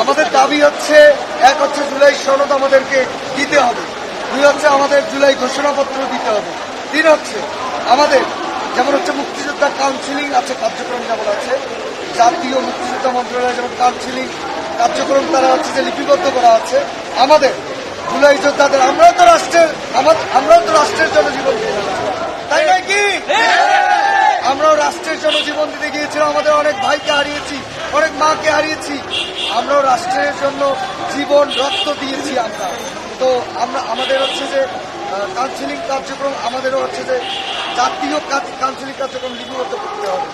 আমাদের দাবি হচ্ছে এক হচ্ছে জুলাই সনদ আমাদেরকে দিতে হবে দুই হচ্ছে আমাদের জুলাই ঘোষণাপত্র দিতে হবে তিন হচ্ছে আমাদের যেমন হচ্ছে মুক্তিযোদ্ধা কাউন্সিলিং আছে কার্যক্রম যেমন আছে জাতীয় মুক্তিযোদ্ধা মন্ত্রণালয় যেমন কাউন্সিলিং কার্যক্রম তারা হচ্ছে যে লিপিবদ্ধ করা আছে আমাদের জুলাই যোদ্ধাদের আমরাও তো রাষ্ট্রের আমার- আমরাও তো রাষ্ট্রের জন্য জীবন তাই নয় কি? আমরাও রাষ্ট্রের জন্য জীবন দিতে গিয়েছিলাম আমাদের অনেক ভাইকে হারিয়েছি অনেক মাকে হারিয়েছি। আমরাও রাষ্ট্রের জন্য জীবন, রক্ত দিয়েছি আমরা। তো আমরা, আমাদের হচ্ছে যে কাউন্সিলিং কার্যক্রম, আমাদেরও হচ্ছে যে জাতীয় কাউন্সিলিং কার্যক্রম লিপিবদ্ধ করতে হবে।